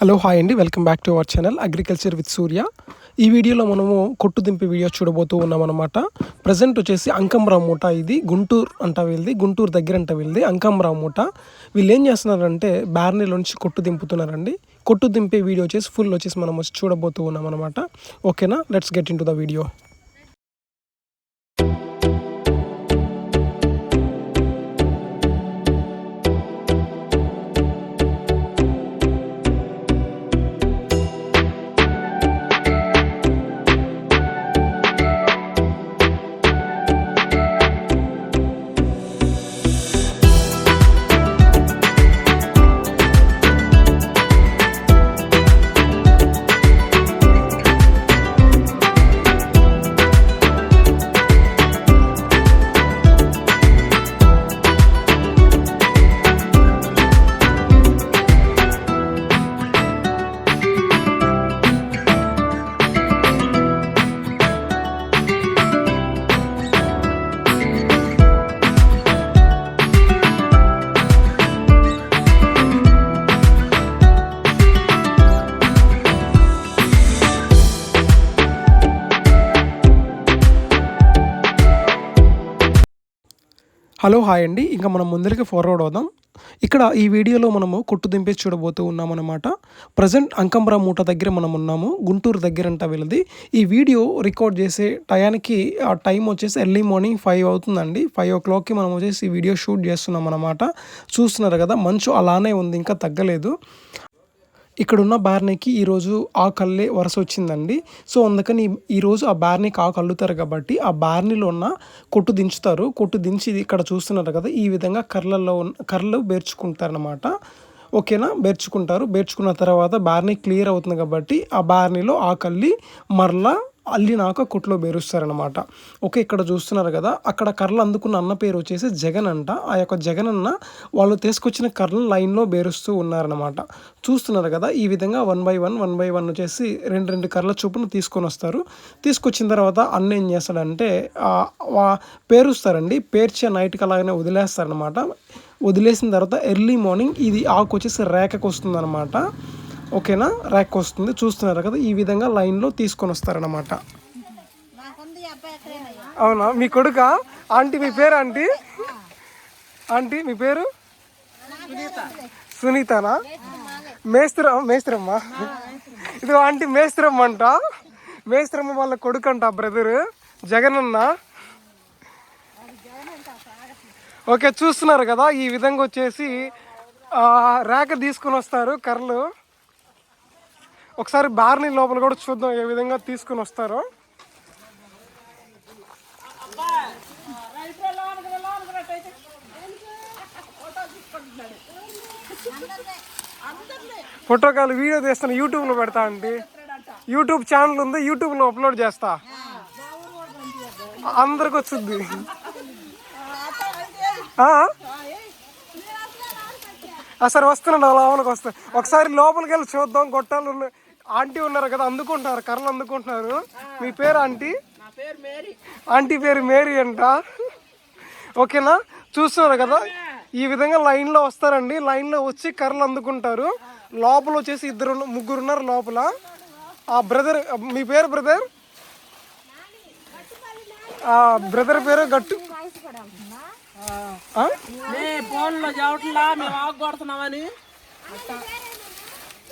Hello hi అండి. Welcome back to our channel agriculture with Surya. ఈ వీడియోలో మనము కొట్టు దింపి వీడియో చూడబోతూ ఉన్నామన్నమాట ప్రజెంట్ వచ్చేసి అంకంరావు మూట ఇది. గుంటూరు అంట వీళ్ళది గుంటూరు దగ్గర అంట వీళ్ళది అంకంరావు మూట. వీళ్ళు ఏం చేస్తున్నారంటే నుంచి కొట్టు దింపుతున్నారండి కొట్టు దింపే వీడియో వచ్చేసి ఫుల్ వచ్చేసి మనం వచ్చి చూడబోతూ ఉన్నామన్నమాట ఓకేనా let's get into the video hello hi అండి. ఇంకా మనం ముందరికి ఫార్వర్డ్ అవుదాం. ఇక్కడ ఈ వీడియోలో మనము కొట్టు దింపేసి చూడబోతూ ఉన్నామన్నమాట. ప్రజెంట్ అంకంబరా మూట దగ్గర మనం ఉన్నాము. గుంటూరు దగ్గర అంట వీళ్ళది. ఈ వీడియో రికార్డ్ చేసే టయానికి ఆ టైం వచ్చేసి ఎర్లీ మార్నింగ్ ఫైవ్ అవుతుందండి. ఫైవ్ ఓ క్లాక్కి మనం వచ్చేసి ఈ వీడియో షూట్ చేస్తున్నాం అనమాట చూస్తున్నారు కదా మంచు అలానే ఉంది ఇంకా తగ్గలేదు. ఇక్కడున్న బార్నీకి ఈరోజు ఆ కళ్ళే వరుస వచ్చిందండి. సో అందుకని ఈరోజు ఆ బార్నీకి ఆకు అల్లుతారు కాబట్టి ఆ బార్నీలో ఉన్న కొట్టు దించుతారు. కొట్టు దించి ఇక్కడ చూస్తున్నారు కదా ఈ విధంగా కర్రలలో ఉన్న కర్రలు బేర్చుకుంటారనమాట ఓకేనా? బేర్చుకుంటారు. బేర్చుకున్న తర్వాత బార్నీ క్లియర్ అవుతుంది కాబట్టి ఆ బార్నీలో ఆ కల్లి మరలా అల్లినాక కొట్లో బేరుస్తారనమాట ఓకే ఇక్కడ చూస్తున్నారు కదా అక్కడ కర్రలు అందుకున్న అన్న పేరు వచ్చేసి జగన్ అంట. ఆ యొక్క జగన్ అన్న వాళ్ళు తీసుకొచ్చిన కర్రలు లైన్లో బేరుస్తూ ఉన్నారనమాట చూస్తున్నారు కదా ఈ విధంగా one by one one by one వచ్చేసి రెండు రెండు కర్రల చొప్పున తీసుకొని వస్తారు. తీసుకొచ్చిన తర్వాత అన్న ఏం చేస్తాడంటే పేరుస్తారండి. పేర్చే నైట్కి అలాగనే వదిలేస్తారనమాట వదిలేసిన తర్వాత ఎర్లీ మార్నింగ్ ఇది ఆకు వచ్చేసి రేఖకు వస్తుందన్నమాట. ఓకేనా? ర్యాక్ వస్తుంది. చూస్తున్నారు కదా ఈ విధంగా లైన్లో తీసుకొని వస్తారనమాట అవునా? మీ కొడుక? ఆంటీ మీ పేరు ఆంటీ? ఆంటీ మీ పేరు? సునీతనా? మేస్త్రం మేస్త్రమ్మ? ఇది ఆంటీ మేస్త్రమ్మ అంట. మేస్త్రమ్మ వాళ్ళ కొడుకు అంట బ్రదర్. జగన్ అన్న ఓకే చూస్తున్నారు కదా ఈ విధంగా వచ్చేసి రేఖ తీసుకుని తీసుకొని వస్తారు కర్రలు. ఒకసారి బార్ని లోపల కూడా చూద్దాం ఏ విధంగా తీసుకొని వస్తారో. ఫోటో కాల్ వీడియో తీస్తాను యూట్యూబ్లో పెడతా అండి. యూట్యూబ్ ఛానల్ ఉంది యూట్యూబ్లో అప్లోడ్ చేస్తా. అందరికి వచ్చింది సరే వస్తున్నాడు లోపలికి వస్తా. ఒకసారి లోపలికి వెళ్ళి చూద్దాం గొట్టాలు ఉన్నాయి. ఆంటీ ఉన్నారు కదా అందుకుంటున్నారు కర్రలు అందుకుంటున్నారు. మీ పేరు ఆంటీ? ఆంటీ పేరు మేరీ అంట. ఓకేనా? చూస్తున్నారు కదా ఈ విధంగా లైన్లో వస్తారండి. లైన్లో వచ్చి కర్రలు అందుకుంటారు. లోపల వచ్చేసి ఇద్దరు ముగ్గురు ఉన్నారు లోపల. ఆ బ్రదర్ మీ పేరు బ్రదర్? ఆ బ్రదర్ పేరు గట్టు? నే ఫోన్లో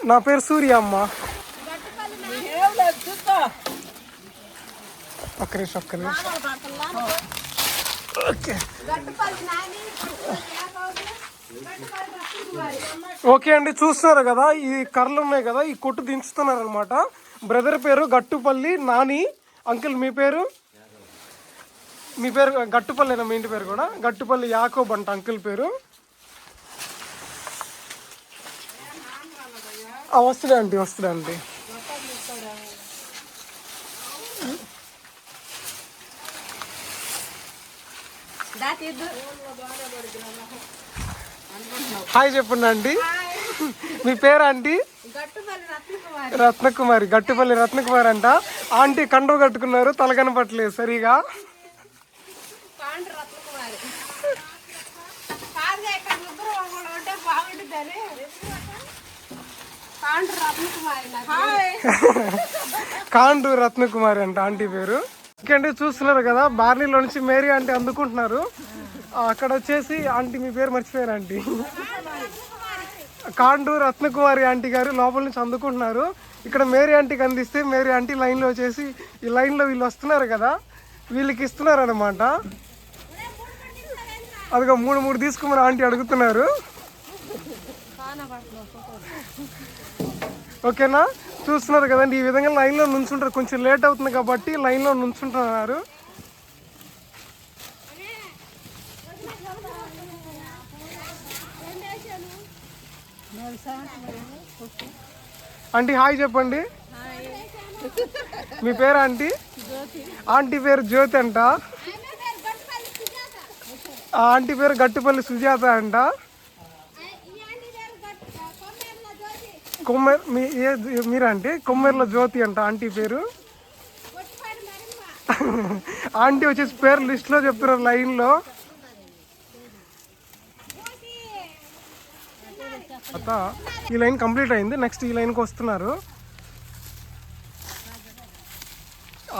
మేము పేరు సూర్య అమ్మ. ఒక్క నిమిషం ఒక్క నిమిషం. ఓకే. ఓకే అండి చూస్తున్నారు కదా ఈ కర్రలు ఉన్నాయి కదా ఈ కొట్టు దించుతున్నారు అనమాట బ్రదర్ పేరు గట్టుపల్లి నాని అంకుల్ మీ పేరు? మీ పేరు గట్టుపల్లినా మీ ఇంటి పేరు కూడా? గట్టుపల్లి యాకోబ్ అంట అంకుల్ పేరు. ఆ, అండి ఆంటీ అండి హాయ్ చెప్పండి ఆంటీ. మీ పేరు ఆంటీ? గట్టుపల్లి రత్నకుమారి. గట్టుపల్లి రత్నకుమారి అంట. ఆంటీ కండువ కట్టుకున్నారు తల కనపట్లేదు సరిగా. కాండ్రు కాండు రత్నకుమారి అంట ఆంటీ పేరు. ఇంకండి చూస్తున్నారు కదా? బార్లీలో నుంచి మేరీ ఆంటీ అందుకుంటున్నారు. అక్కడ వచ్చేసి ఆంటీ మీ పేరు మర్చిపోయారు ఆంటీ. కాండు రత్నకుమారి ఆంటీ గారు లోపల నుంచి అందుకుంటున్నారు. ఇక్కడ మేరీ ఆంటీకి అందిస్తే మేరీ ఆంటీ లైన్లో వచ్చేసి ఈ లైన్లో వీళ్ళు వస్తున్నారు కదా? వీళ్ళకి ఇస్తున్నారు అనమాట అదిగో మూడు మూడు తీసుకోమని ఆంటీ అడుగుతున్నారు. ఓకేనా? చూస్తున్నారు కదండి ఈ విధంగా లైన్లో నుంచుంటారు. కొంచెం లేట్ అవుతుంది కాబట్టి లైన్లో నుంచుంటున్నారు. ఆంటీ హాయ్ చెప్పండి. మీ పేరు ఆంటీ? ఆంటీ పేరు జ్యోతి అంట. ఆంటీ పేరు గట్టుపల్లి సుజాత అంట. కొమ్మెర్ మీ ఏ మీరంటే కొమ్మెర్ల జ్యోతి అంట ఆంటీ పేరు? ఆంటీ వచ్చేసి పేరు లిస్ట్లో చెప్తున్నారు లైన్లో. ఈ లైన్ కంప్లీట్ అయింది నెక్స్ట్ ఈ లైన్కి వస్తున్నారు.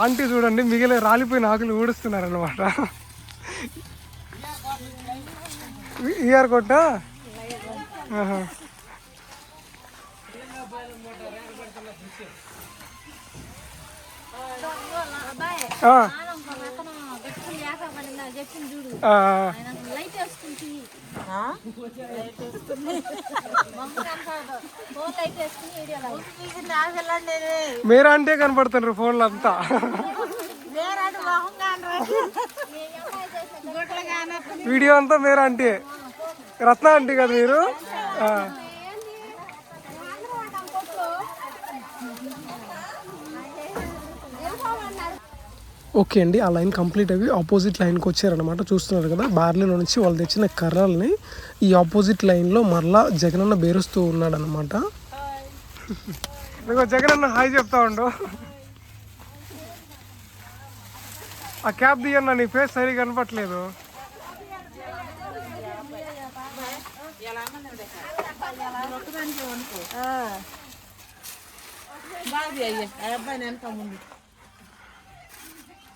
ఆంటీ చూడండి మిగిలిన రాలిపోయిన ఆకులు ఊడుస్తున్నారు అనమాట ఇయర్ కొట్ట ఆహా. ఆ, చెప్పింది చూడు ఆ, ఆయన లైట్ వేసుకుంటుంది ఫోన్ లైట్ వేసుకుని వీడియో నాకు వెళ్ళండి మీరా అంటే కనపడుతున్నారు ఫోన్లో అంతా. వీడియో అంతా మీరా అంటే రత్న ఆంటీ కదా మీరు? ఓకే అండి. ఆ లైన్ కంప్లీట్ అయ్యి ఆపోజిట్ లైన్కి వచ్చారనమాట చూస్తున్నారు కదా బార్లీలో నుంచి వాళ్ళు తెచ్చిన కర్రల్ని ఈ ఆపోజిట్ లైన్లో మరలా జగనన్న బేరుస్తూ ఉన్నాడనమాట జగనన్న హాయ్ చెప్తా ఉండు. ఆ క్యాబ్ దియన్న నీ ఫేస్ సరిగా కనపట్లేదు బాబీ అయ్యే ఆ అబ్బాయి వెనక ముందు.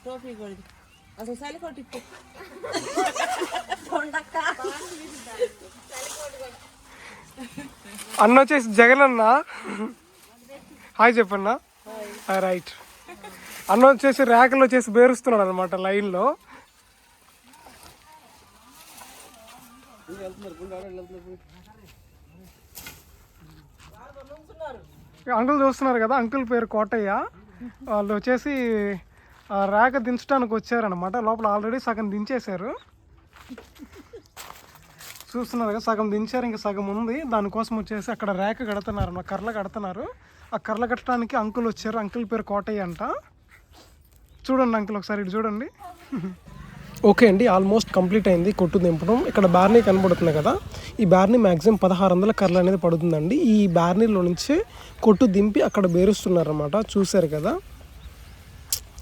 టోపీ కొడిది అసలు చలి కొట్టిప్పు అన్న వచ్చేసి జగనన్న. హాయ్ చెప్పన్నా. రైట్. అన్న వచ్చేసి ర్యాకులు వచ్చేసి బేరుస్తున్నాడు అనమాట లైన్లో. అంకుల్ చూస్తున్నారు కదా అంకుల్ పేరు కోటయ్య. వాళ్ళు వచ్చేసి ఆ ర్యాక్ దించడానికి వచ్చారనమాట లోపల ఆల్రెడీ సగం దించేశారు. చూస్తున్నారు కదా సగం దించారు ఇంకా సగం ఉంది. దానికోసం వచ్చేసి అక్కడ ర్యాక్ కడుతున్నారు అన్న కర్రలు కడుతున్నారు. ఆ కర్రలు కట్టడానికి అంకుల్ వచ్చారు. అంకుల్ పేరు కోటయ్య అంట. చూడండి అంకుల్ ఒకసారి ఇటు చూడండి. ఓకే అండి ఆల్మోస్ట్ కంప్లీట్ అయింది కొట్టు దింపడం. ఇక్కడ బార్నీ కనబడుతుంది కదా ఈ బార్నీ మ్యాక్సిమం పదహారు వందల కర్రలు అనేది పడుతుందండి. ఈ బ్యార్నీలో నుంచి కొట్టు దింపి అక్కడ బేరుస్తున్నారన్నమాట. చూశారు కదా.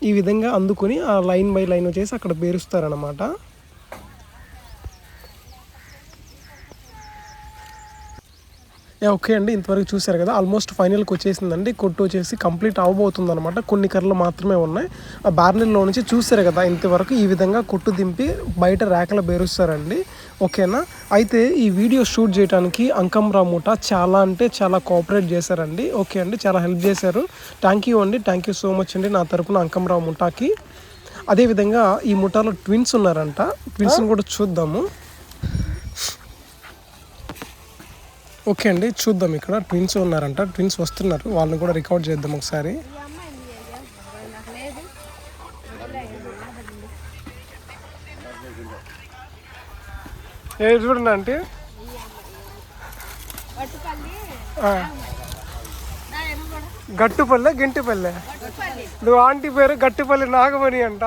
ఈ విధంగా అందుకొని ఆ లైన్ బై లైన్ వచ్చేసి అక్కడ పేరుస్తారనమాట ఓకే అండి. ఇంతవరకు చూశారు కదా. ఆల్మోస్ట్ ఫైనల్కి వచ్చేసిందండి. కొట్టు వచ్చేసి కంప్లీట్ అవబోతుంది అనమాట కొన్ని కర్రలు మాత్రమే ఉన్నాయి. ఆ బార్నెల్లో నుంచి చూశారు కదా. ఇంతవరకు ఈ విధంగా కొట్టు దింపి బయట ర్యాకలో బేరుస్తారండి. ఓకేనా అయితే ఈ వీడియో షూట్ చేయడానికి అంకంరా మూట చాలా అంటే చాలా కోఆపరేట్ చేశారండి. ఓకే అండి. చాలా హెల్ప్ చేశారు. థ్యాంక్ యూ అండి. థ్యాంక్ యూ సో మచ్ అండి నా తరపున అంకంరా ముఠాకి అదేవిధంగా ఈ ముఠాలో ట్విన్స్ ఉన్నారంట. ట్విన్స్ని కూడా చూద్దాము. ఓకే అండి చూద్దాం ఇక్కడ. ట్విన్స్ ఉన్నారంట. ట్విన్స్ వస్తున్నారు. వాళ్ళని కూడా రికార్డ్ చేద్దాం ఒకసారి. ఏది చూడండి అంటే గట్టుపల్లె గింటిపల్లె? నువ్వు ఆంటీ పేరు గట్టుపల్లి నాగమణి అంట.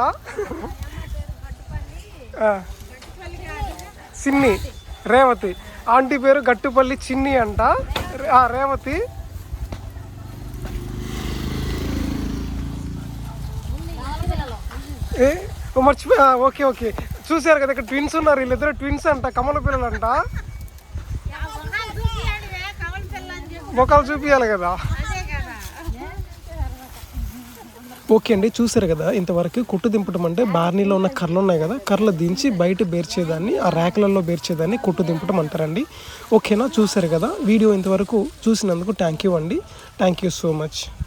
సిన్ని రేవతి. ఆంటీ పేరు గట్టుపల్లి చిన్ని అంట. రేవతి. మర్చిపోయా ఓకే ఓకే. చూసారు కదా ఇక్కడ ట్విన్స్ ఉన్నారు వీళ్ళిద్దరు ట్విన్స్ అంట కమల పిల్లలు అంట మొక్కలు చూపించాలి కదా. ఓకే అండి చూసారు కదా ఇంతవరకు కుట్టు దింపటం అంటే బార్నీలో ఉన్న కర్రలు ఉన్నాయి కదా కర్రలు దించి బయట బేర్చేదాన్ని ఆ ర్యాక్లలో బేర్చేదాన్ని కుట్టు దింపటం అంటారండి. ఓకేనా చూసారు కదా వీడియో ఇంతవరకు చూసినందుకు థ్యాంక్ యూ అండి. Thank you so much